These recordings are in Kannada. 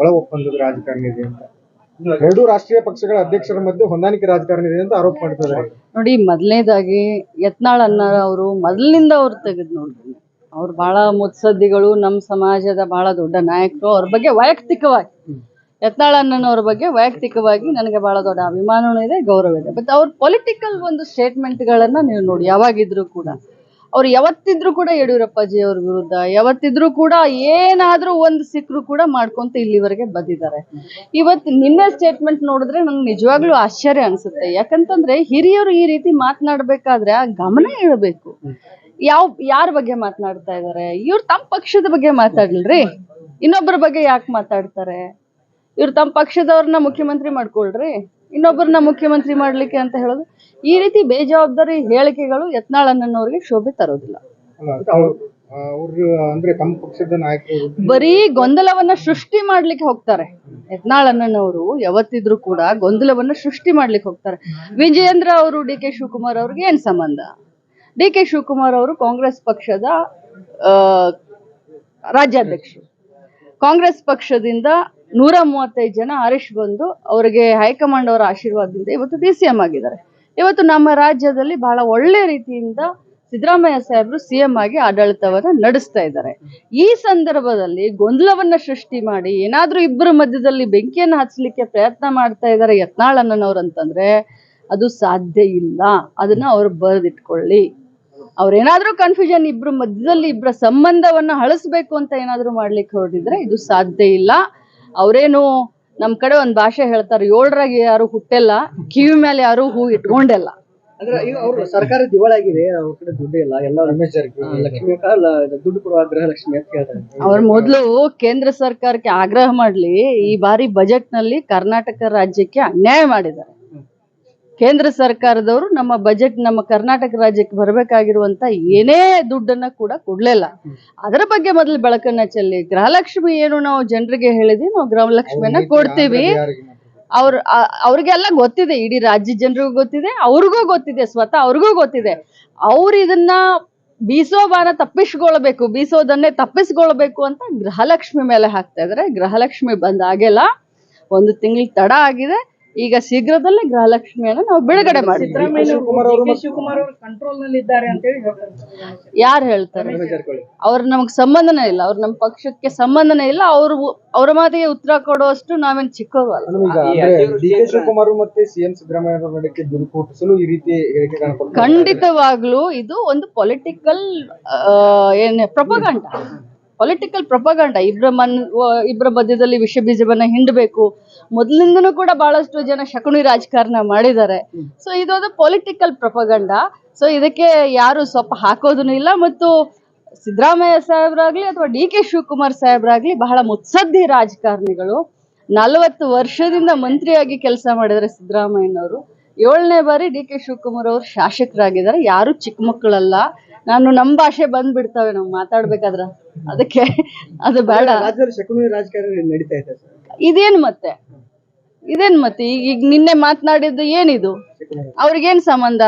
ಒಳ ಒಪ್ಪಂದದ ರಾಜಕಾರಣ ಇದೆ ಅಂತ. ಎರಡು ರಾಷ್ಟ್ರೀಯ ಪಕ್ಷಗಳ ಅಧ್ಯಕ್ಷರ ಮಧ್ಯೆ ಹೊಂದಾಣಿಕೆ ರಾಜಕಾರಣ ಇದೆ ಅಂತ ಆರೋಪ ಮಾಡ್ತಿದ್ದಾರೆ ನೋಡಿ, ಮೊದಲನೇದಾಗಿ ಯತ್ನಾಳ್ ಅನ್ನಾರ ಅವರು ಮೊದಲಿನಿಂದ ಅವ್ರು ತೆಗೆದು ನೋಡ್ತೀನಿ ಅವ್ರು ಬಹಳ ಮುತ್ಸದ್ದಿಗಳು ನಮ್ಮ ಸಮಾಜದ ಬಹಳ ದೊಡ್ಡ ನಾಯಕರು. ಅವ್ರ ಬಗ್ಗೆ ವೈಯಕ್ತಿಕವಾಗಿ, ಯತ್ನಾಳ್ ಅಣ್ಣನವ್ರ ಬಗ್ಗೆ ವೈಯಕ್ತಿಕವಾಗಿ ನನಗೆ ಬಹಳ ದೊಡ್ಡ ಅಭಿಮಾನನೂ ಇದೆ ಗೌರವ ಇದೆ. ಬಟ್ ಅವ್ರ ಪೊಲಿಟಿಕಲ್ ಒಂದು ಸ್ಟೇಟ್ಮೆಂಟ್ಗಳನ್ನ ನೀವು ನೋಡಿ, ಯಾವಾಗಿದ್ರು ಕೂಡ. ಅವ್ರು ಯಾವತ್ತಿದ್ರು ಕೂಡ ಯಡಿಯೂರಪ್ಪಾಜಿ ಅವ್ರ ವಿರುದ್ಧ, ಯಾವತ್ತಿದ್ರು ಕೂಡ ಏನಾದ್ರೂ ಒಂದು ಸಿಕ್ಕರು ಕೂಡ ಮಾಡ್ಕೊಂತ ಇಲ್ಲಿವರೆಗೆ ಬಂದಿದ್ದಾರೆ. ಇವತ್ತು ನಿನ್ನೆ ಸ್ಟೇಟ್ಮೆಂಟ್ ನೋಡಿದ್ರೆ ನಂಗೆ ನಿಜವಾಗ್ಲೂ ಆಶ್ಚರ್ಯ ಅನ್ಸುತ್ತೆ. ಯಾಕಂತಂದ್ರೆ ಹಿರಿಯರು ಈ ರೀತಿ ಮಾತನಾಡ್ಬೇಕಾದ್ರೆ ಆ ಗಮನ ಇಡಬೇಕು ಯಾವ, ಯಾರ ಬಗ್ಗೆ ಮಾತನಾಡ್ತಾ ಇದ್ದಾರೆ ಇವ್ರು ತಮ್ಮ ಪಕ್ಷದ ಬಗ್ಗೆ ಮಾತಾಡ್ಲ್ರಿ ಇನ್ನೊಬ್ಬರ ಬಗ್ಗೆ ಯಾಕೆ ಮಾತಾಡ್ತಾರೆ? ಇವ್ರು ತಮ್ಮ ಪಕ್ಷದವ್ರನ್ನ ಮುಖ್ಯಮಂತ್ರಿ ಮಾಡ್ಕೊಳ್ರಿ? ಇನ್ನೊಬ್ಬರನ್ನ ಮುಖ್ಯಮಂತ್ರಿ ಮಾಡ್ಲಿಕ್ಕೆ ಅಂತ ಹೇಳೋದು ಈ ರೀತಿ ಬೇಜವಾಬ್ದಾರಿ ಹೇಳಿಕೆಗಳು ಯತ್ನಾಳ್ ಅಣ್ಣನವ್ರಿಗೆ ಶೋಭೆ ತರೋದಿಲ್ಲ. ಅಲ್ಲ ಅವ್ರು ಅವ್ರು ಅಂದ್ರೆ ತಮ್ಮ ಪಕ್ಷದ ನಾಯಕರು ಬರೀ ಗೊಂದಲವನ್ನ ಸೃಷ್ಟಿ ಮಾಡ್ಲಿಕ್ಕೆ ಹೋಗ್ತಾರೆ. ಯತ್ನಾಳ್ ಅಣ್ಣನವರು ಯಾವತ್ತಿದ್ರು ಕೂಡ ಗೊಂದಲವನ್ನ ಸೃಷ್ಟಿ ಮಾಡ್ಲಿಕ್ಕೆ ಹೋಗ್ತಾರೆ. ವಿಜಯೇಂದ್ರ ಅವರು ಡಿ ಕೆ ಶಿವಕುಮಾರ್ ಅವ್ರಿಗೆ ಏನ್ ಸಂಬಂಧ? ಡಿ ಕೆ ಶಿವಕುಮಾರ್ ಅವರು ಕಾಂಗ್ರೆಸ್ ಪಕ್ಷದ ಆ, ರಾಜ್ಯಾಧ್ಯಕ್ಷರು. ಕಾಂಗ್ರೆಸ್ ಪಕ್ಷದಿಂದ ನೂರ ಮೂವತ್ತೈದು ಜನ ಆರಿಶ್ ಬಂದು ಅವರಿಗೆ ಹೈಕಮಾಂಡ್ ಅವರ ಆಶೀರ್ವಾದದಿಂದ ಇವತ್ತು ಡಿ ಸಿ ಎಂ ಆಗಿದ್ದಾರೆ. ಇವತ್ತು ನಮ್ಮ ರಾಜ್ಯದಲ್ಲಿ ಬಹಳ ಒಳ್ಳೆ ರೀತಿಯಿಂದ ಸಿದ್ದರಾಮಯ್ಯ ಸಾಹೇಬರು ಸಿ ಎಂ ಆಗಿ ಆಡಳಿತವನ್ನ ನಡೆಸ್ತಾ ಇದ್ದಾರೆ. ಈ ಸಂದರ್ಭದಲ್ಲಿ ಗೊಂದಲವನ್ನ ಸೃಷ್ಟಿ ಮಾಡಿ ಏನಾದರೂ ಇಬ್ಬರ ಮಧ್ಯದಲ್ಲಿ ಬೆಂಕಿಯನ್ನು ಹಚ್ಚಲಿಕ್ಕೆ ಪ್ರಯತ್ನ ಮಾಡ್ತಾ ಇದ್ದಾರೆ ಅಂತಂದ್ರೆ ಅದು ಸಾಧ್ಯ ಇಲ್ಲ. ಅದನ್ನ ಅವ್ರು ಬರೆದಿಟ್ಕೊಳ್ಳಿ. ಅವ್ರೇನಾದ್ರೂ ಕನ್ಫ್ಯೂಷನ್ ಇಬ್ರು ಮಧ್ಯದಲ್ಲಿ ಇಬ್ಬರ ಸಂಬಂಧವನ್ನ ಹಳಸ್ಬೇಕು ಅಂತ ಏನಾದ್ರೂ ಮಾಡ್ಲಿಕ್ಕೆ ಹೊರಟಿದ್ರೆ ಇದು ಸಾಧ್ಯ ಇಲ್ಲ. ಅವರೇನು ನಮ್ ಕಡೆ ಒಂದ್ ಭಾಷೆ ಹೇಳ್ತಾರೆ ಏಳರಾಗ ಯಾರು ಹುಟ್ಟೆಲ್ಲ ಕಿವಿ ಮೇಲೆ ಯಾರು ಹೂ ಇಟ್ಕೊಂಡೆಲ್ಲ. ಅಂದ್ರೆ ಈಗ ಅವ್ರು ಸರ್ಕಾರ ದಿವಾಳಾಗಿದೆ ಅವ್ರ ಕಡೆ ದುಡ್ಡು ಇಲ್ಲ ಎಲ್ಲ ರಮೇಶ್ ಜಾರಕಿಹೊಳಿ ಲಕ್ಷ್ಮಿ ಕಾಲ ದುಡ್ಡು ಕೊಡುವ ಗೃಹಲಕ್ಷ್ಮಿ ಅಂತ ಹೇಳ್ತಾರೆ ಅವ್ರ ಮೊದಲು ಕೇಂದ್ರ ಸರ್ಕಾರಕ್ಕೆ ಆಗ್ರಹ ಮಾಡ್ಲಿ ಈ ಬಾರಿ ಬಜೆಟ್ನಲ್ಲಿ ಕರ್ನಾಟಕ ರಾಜ್ಯಕ್ಕೆ ಅನ್ಯಾಯ ಮಾಡಿದ್ದಾರೆ. ಕೇಂದ್ರ ಸರ್ಕಾರದವರು ನಮ್ಮ ಬಜೆಟ್ ನಮ್ಮ ಕರ್ನಾಟಕ ರಾಜ್ಯಕ್ಕೆ ಬರಬೇಕಾಗಿರುವಂತ ಏನೇ ದುಡ್ಡನ್ನ ಕೂಡ ಕೊಡ್ಲಿಲ್ಲ. ಅದರ ಬಗ್ಗೆ ಮೊದಲು ಬೆಳಕನ್ನ ಚೆಲ್ಲಿ. ಗೃಹಲಕ್ಷ್ಮಿ ಏನು ನಾವು ಜನರಿಗೆ ಹೇಳಿದ್ವಿ ನಾವು ಗೃಹಲಕ್ಷ್ಮಿಯನ್ನ ಕೊಡ್ತೀವಿ? ಅವ್ರ ಅವ್ರಿಗೆಲ್ಲ ಗೊತ್ತಿದೆ ಇಡೀ ರಾಜ್ಯ ಜನರಿಗೂ ಗೊತ್ತಿದೆ ಅವ್ರಿಗೂ ಗೊತ್ತಿದೆ ಸ್ವತಃ ಅವ್ರಿಗೂ ಗೊತ್ತಿದೆ. ಅವ್ರು ಇದನ್ನ ಬೀಸೋ ಬಾನ ತಪ್ಪಿಸ್ಕೊಳ್ಬೇಕು ಬೀಸೋದನ್ನೇ ತಪ್ಪಿಸ್ಕೊಳ್ಬೇಕು ಅಂತ ಗೃಹಲಕ್ಷ್ಮಿ ಮೇಲೆ ಹಾಕ್ತಾ ಇದಾರೆ. ಗೃಹಲಕ್ಷ್ಮಿ ಬಂದಾಗೆಲ್ಲ ಒಂದು ತಿಂಗಳು ತಡ ಆಗಿದೆ. ಈಗ ಶೀಘ್ರದಲ್ಲೇ ಗೃಹಲಕ್ಷ್ಮಿಯನ್ನು ನಾವು ಬಿಡುಗಡೆ ಮಾಡ್ತೀವಿ. ಶಿವಕುಮಾರ್ ಅವರು ಮತ್ತು- ಶಿವಕುಮಾರ್ ಅವರು ಕಂಟ್ರೋಲ್ನಲ್ಲಿ ಇದ್ದಾರೆ ಅಂತ ಹೇಳಿ ಹೇಳ್ತಾರೆ. ಯಾರು ಹೇಳ್ತಾರೆ? ಅವ್ರ ನಮಗ್ ಸಂಬಂಧನೇ ಇಲ್ಲ. ಅವ್ರ ನಮ್ಮ ಪಕ್ಷಕ್ಕೆ ಸಂಬಂಧನೇ ಇಲ್ಲ. ಅವ್ರು ಅವ್ರ ಮಾತಿಗೆ ಉತ್ತರ ಕೊಡುವಷ್ಟು ನಾವೇನ್ ಚಿಕ್ಕವರು ಅಲ್ಲ. ಶಿವಕುಮಾರ್ ಮತ್ತೆ ಸಿಎಂ ಸಿದ್ದರಾಮಯ್ಯ ಈ ರೀತಿ ಖಂಡಿತವಾಗ್ಲೂ ಇದು ಒಂದು ಪೊಲಿಟಿಕಲ್ ಏನ್ ಪ್ರೊಪಗಾಂಡ ಪೊಲಿಟಿಕಲ್ ಪ್ರೊಪಗಾಂಡ ಇಬ್ಬರ ಮನ್ ಇಬ್ಬರ ಮಧ್ಯದಲ್ಲಿ ವಿಷ ಬೀಜವನ್ನ ಹಿಂಡಬೇಕು. ಮೊದಲಿಂದನೂ ಕೂಡ ಬಹಳಷ್ಟು ಜನ ಶಕುನಿ ರಾಜಕಾರಣ ಮಾಡಿದ್ದಾರೆ. ಸೊ ಇದೊಂದು ಪೊಲಿಟಿಕಲ್ ಪ್ರೊಪಗಂಡ ಸೊ ಇದಕ್ಕೆ ಯಾರು ಸ್ವಲ್ಪ ಹಾಕೋದೂ ಇಲ್ಲ ಮತ್ತು ಸಿದ್ದರಾಮಯ್ಯ ಸಾಹೇಬ್ರಾಗ್ಲಿ ಅಥವಾ ಡಿ ಕೆ ಶಿವಕುಮಾರ್ ಸಾಹೇಬ್ರಾಗ್ಲಿ ಬಹಳ ಮುತ್ಸದ್ದಿ ರಾಜಕಾರಣಿಗಳು. ನಲವತ್ತು ವರ್ಷದಿಂದ ಮಂತ್ರಿಯಾಗಿ ಕೆಲಸ ಮಾಡಿದ್ದಾರೆ ಸಿದ್ದರಾಮಯ್ಯನವರು. ಏಳನೇ ಬಾರಿ ಡಿ ಕೆ ಶಿವಕುಮಾರ್ ಅವರು ಶಾಸಕರಾಗಿದ್ದಾರೆ. ಯಾರು ಚಿಕ್ಕ ಮಕ್ಕಳಲ್ಲ. ನಾನು ನಮ್ಮ ಭಾಷೆ ಬಂದ್ಬಿಡ್ತವೆ ನಾವು ಮಾತಾಡ್ಬೇಕಾದ್ರ. ಅದಕ್ಕೆ ಅದು ಬೇಡ. ರಾಜ್ಯದಲ್ಲಿ ಶಕುನಿ ರಾಜಕಾರಣ ನಡೀತಾ ಇದೆ ಸರ್. ಇದೇನ್ ಮತ್ತೆ? ಇದೇನ್ ಮತ್ತೆ? ಈಗ ಈಗ ನಿನ್ನೆ ಮಾತನಾಡಿದ್ದು ಏನಿದು? ಅವ್ರಿಗೇನ್ ಸಂಬಂಧ?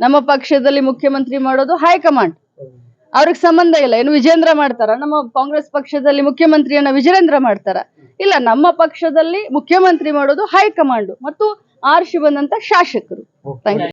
ನಮ್ಮ ಪಕ್ಷದಲ್ಲಿ ಮುಖ್ಯಮಂತ್ರಿ ಮಾಡೋದು ಹೈಕಮಾಂಡ್. ಅವ್ರಿಗೆ ಸಂಬಂಧ ಇಲ್ಲ. ಏನು ವಿಜೇಂದ್ರ ಮಾಡ್ತಾರ. ನಮ್ಮ ಕಾಂಗ್ರೆಸ್ ಪಕ್ಷದಲ್ಲಿ ಮುಖ್ಯಮಂತ್ರಿಯನ್ನ ವಿಜೇಂದ್ರ ಮಾಡ್ತಾರ. ಇಲ್ಲ ನಮ್ಮ ಪಕ್ಷದಲ್ಲಿ ಮುಖ್ಯಮಂತ್ರಿ ಮಾಡೋದು ಹೈಕಮಾಂಡ್. ಮತ್ತು ಆರ್ಶಿ ಬಂದಂತ ಶಾಸಕರು. Thank you.